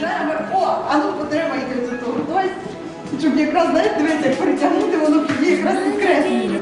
шерми. О, а ну потримайте до того. Щоб якраз, знаєте, дивіться, як притягнути, воно піде якраз підкреслює.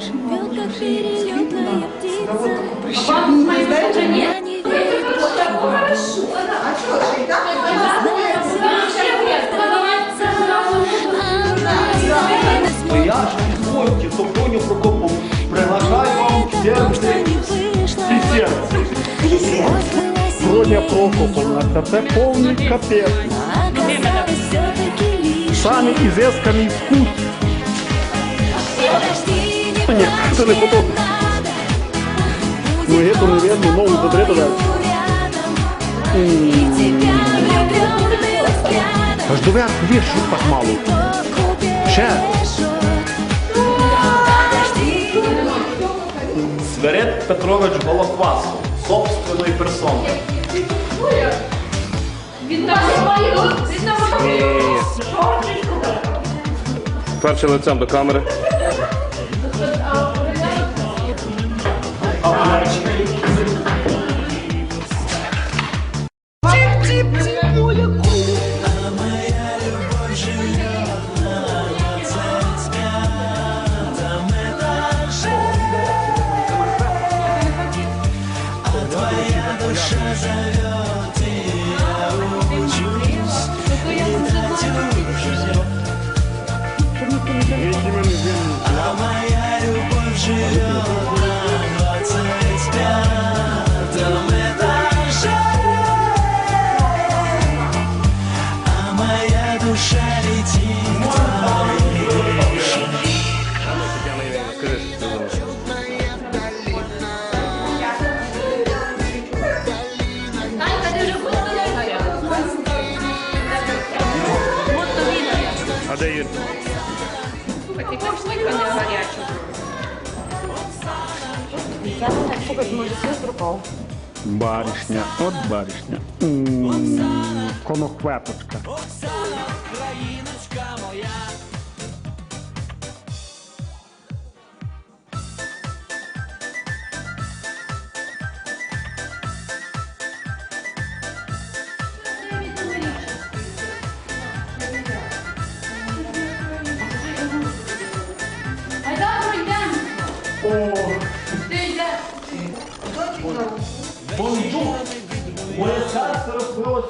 Живет как перелетная птица. А вам не знаете, приглашаю вам всем. Всем. Броня Прокоповна, та це повний капець. Самі ізесканий вкус. Ні, це не фото. Ну, не видно, нову добре додати. Аж доверху віршу так мало. Ще. Свирид Петрович Голохвастов, там персони. Перше лицем до камери. Баришня, от баришня. М, Конохвепочка.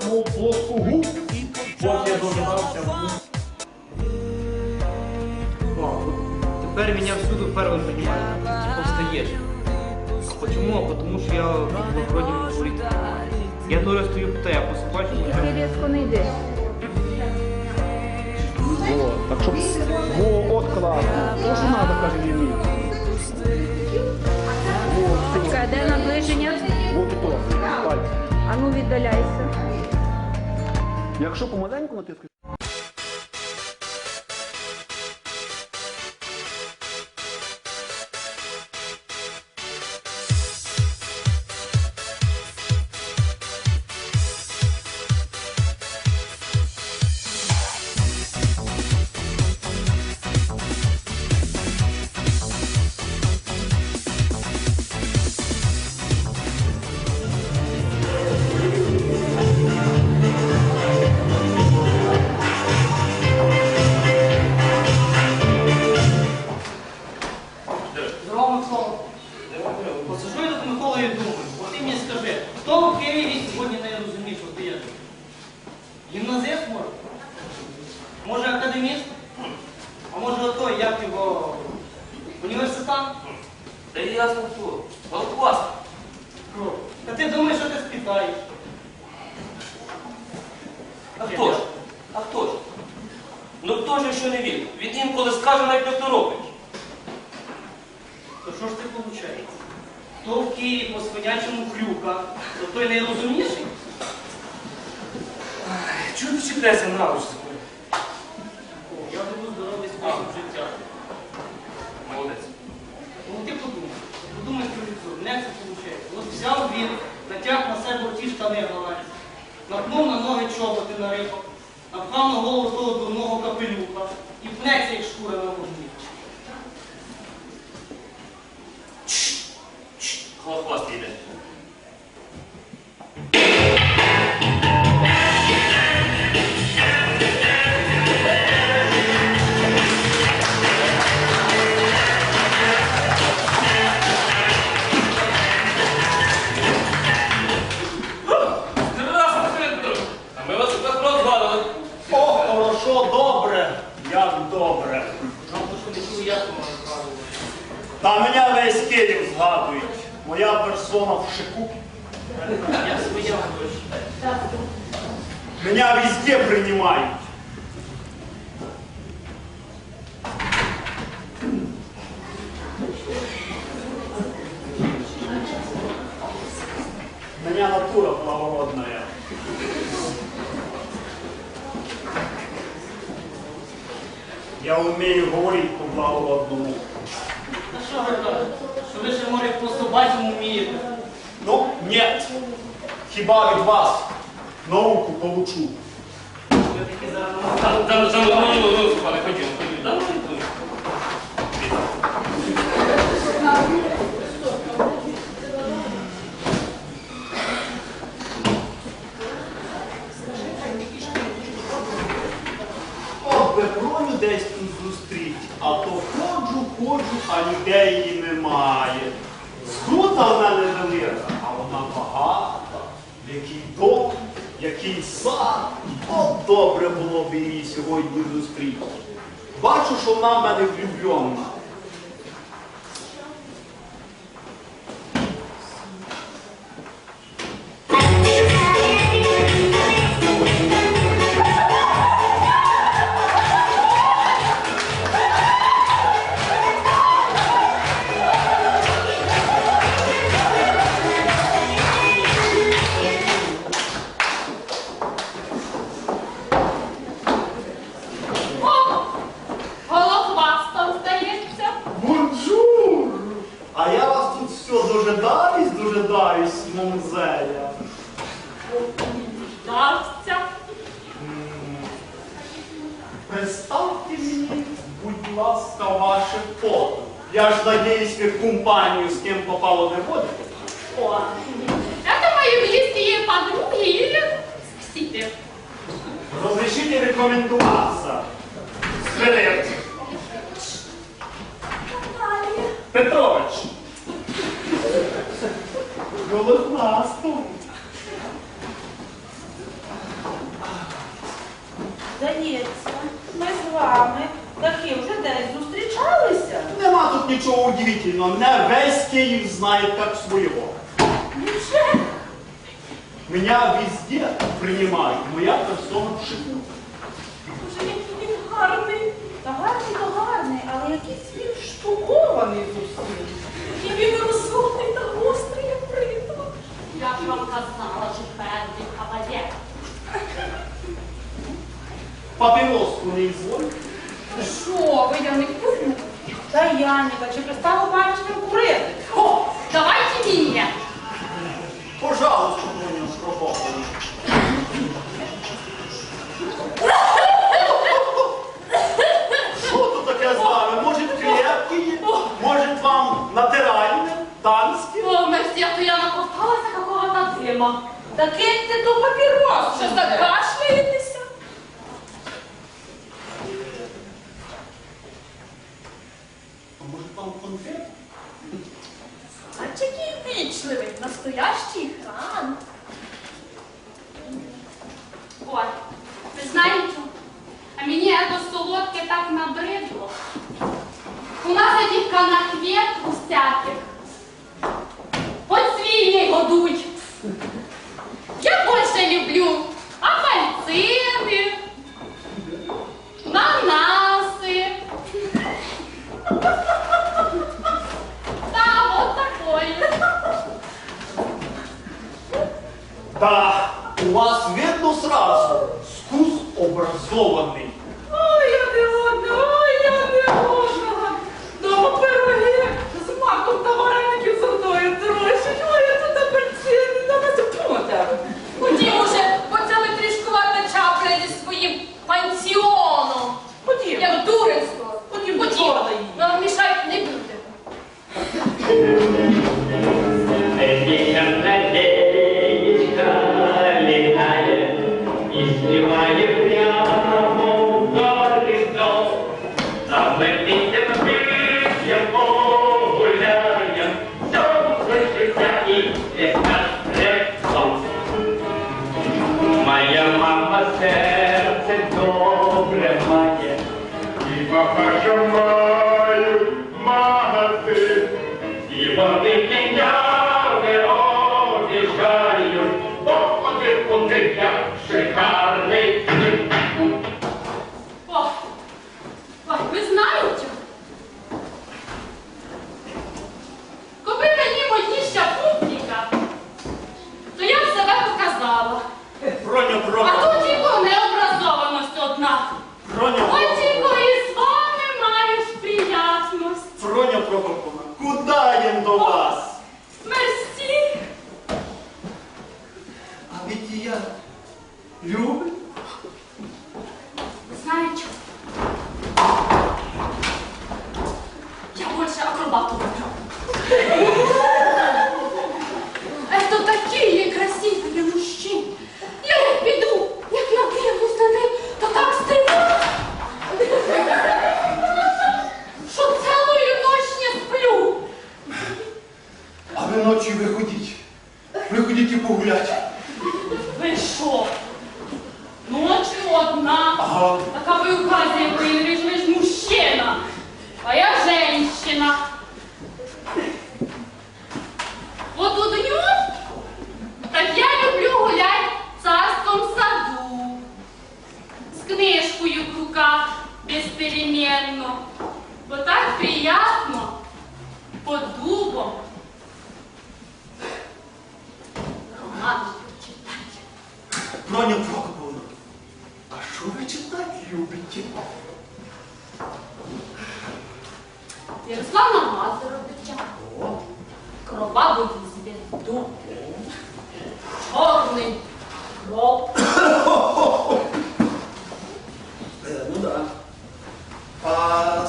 Мов плоску губ, поки я догадався. Теперь меня всюду первым понимают. Типа встаешь. А почему? А потому что я вроде не. Я тоже стою по я по собачьему. різко не йди. О, так що, во, от класно. То, що треба, каже Лімі. Во. Чекай, де наближення? Вот і то, пальці. А ну віддаляйся. Якщо помаленьку натискати, Ну що не він? Він інколи скаже, навіть не торопить. То що ж ти виходить? Хто в Києві по свинячому хрюка, то той найрозумніший? Чого ти чіпляєшся на руч? О, я живу здоровий спосіб життя. Молодець. Ну ти подумай, подумай про лицо, мене це виходить. От взяв він, натяг на себе ті штани галанські, напнув на ноги чоботи на рибок, напхав на голову того дурного капелюха і пнеться, як шкура на принимают. Меня натура благородная. Я умею говорить по-благородному. А що ви кажете? Що ви ще може по собачому вмієте? Ну, нет. Хіба від вас науку получу. Ви такі зараз на Там, там, там, ну, пане, ходімо, ходімо. Десь тут зустріть, а то ходжу, ходжу, а людей і немає. Згута в мене велика, а вона багата. Який дом, який сад. Добре було б її сьогодні зустріти. Бачу, що вона в мене влюблена. Розрішіть рекомендуватися. Свирид. Петрович. Голоднасту. Здається, ми з вами таки вже десь зустрічалися. Нема тут нічого удивительного. Мене весь Київ знає як свого. Невже? Меня везде принимают. Моя персона в шику. Боже, який він гарний. Та гарний, то гарний, але якийсь він штукований зусім. І він розумний та гострий, як бритва. Я ж вам казала, що певний кавалер. Папілоску не ізволь. Що ви, я не курю? Та Яніка, чи пристало бачити курити? О, давайте меня. Пожалуйста, Тоня Шкроповна. Що тут таке з вами? Може крепкий? Може вам натиральне, О, месье, то я наковталася какого-то дыма. Та киньте ту папіросу. Що закашляєтеся? А може вам конфет? А який вічливий, настоящий хан. Ой, ви знаєте, а мені це солодке так набридло. У нас этих коноквет всяких. Хоть свиней годуй. Я больше люблю апельсины, ананасы. Да, вот такое. Да, у вас видно сразу. Вкус образованный. з книжкою в руках безпеременно, бо так приятно по дубом. Роман читати. Роня Прокоповна, а що ви читати любите? Ярославна Мазуровича, кроваву звезду, чорний кров.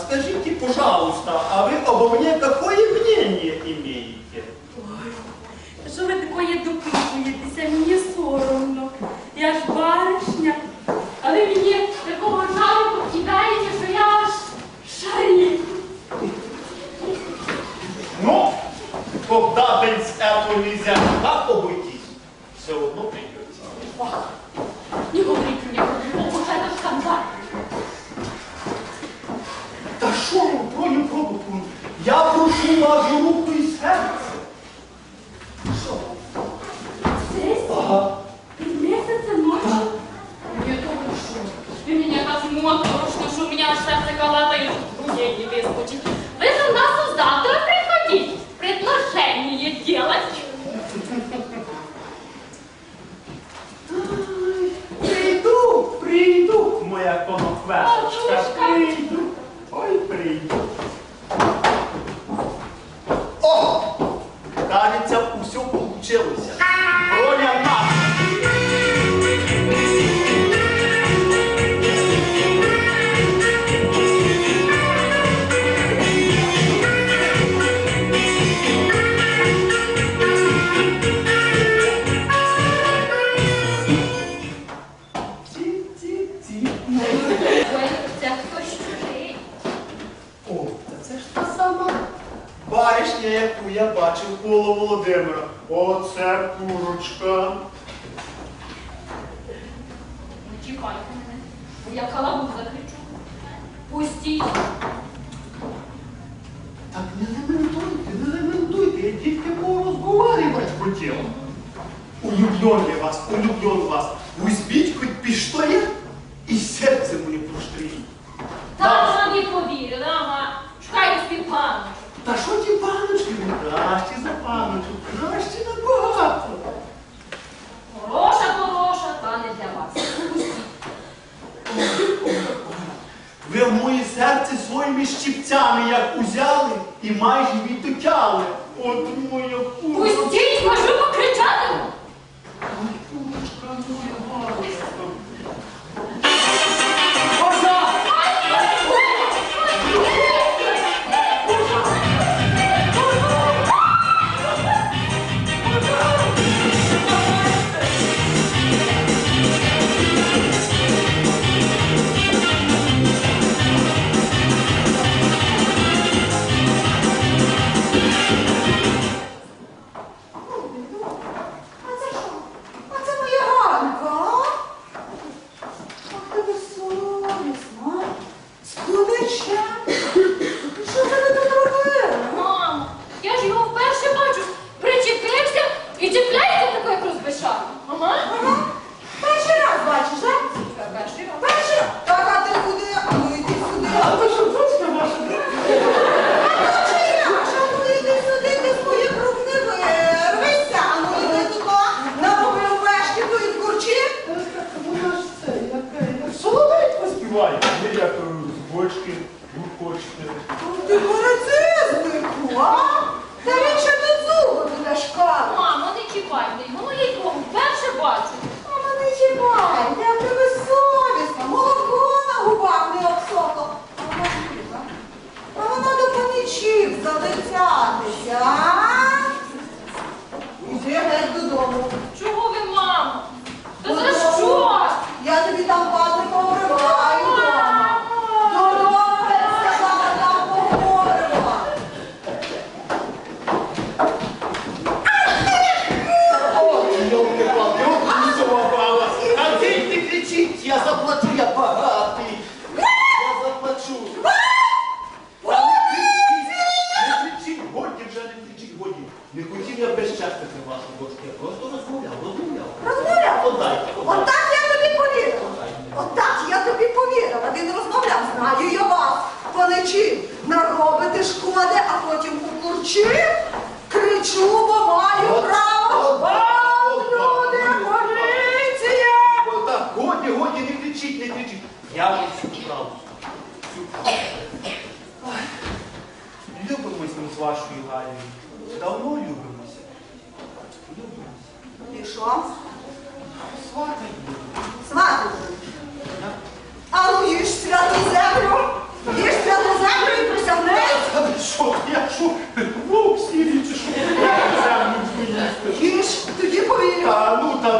Скажите, пожалуйста, а вы обо мне какое мнение имеете? моторошно, что у меня аж сердце колотает, грудей не выскочит. Вы же нас завтра приходите, предложение делать. Прийду, прийду, моя конопешечка, Прийду, ой, прийду. О, кажется, усе получилось. і серце моє поштрій. Та самі повірили, ага. Шукай собі паночку. Та що ті паночки? Ну, краще за паночку, краще набагато. Хороша, хороша, та не для вас. Ви в моє серце своїми щіпцями як узяли і майже відтокяли. От моя пушка. Пустіть, кажу, покричати. Ой, пушка моя.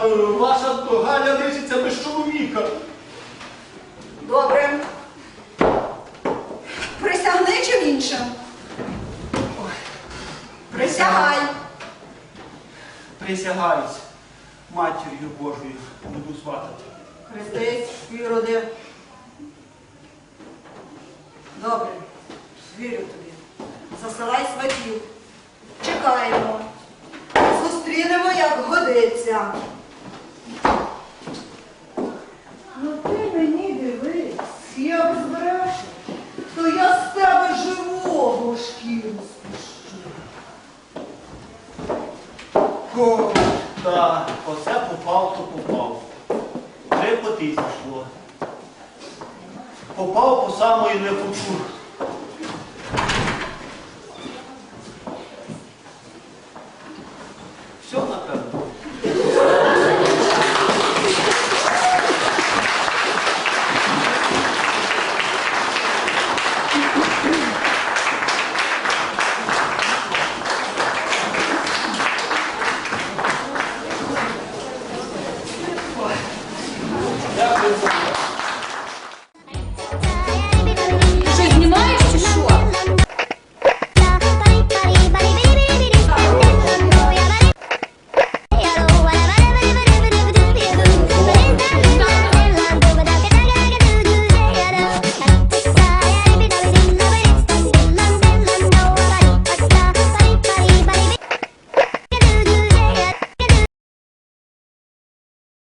Е, ваша Галя лишиться без чоловіка. Добре. Присягни чи іншим? Присягай. Присягаюсь. Матір'ю Божою буду сватати. Хрестись, віроди. Добре, Звірю тобі. Засилай сватів. Чекаємо. Зустрінемо, як годиться.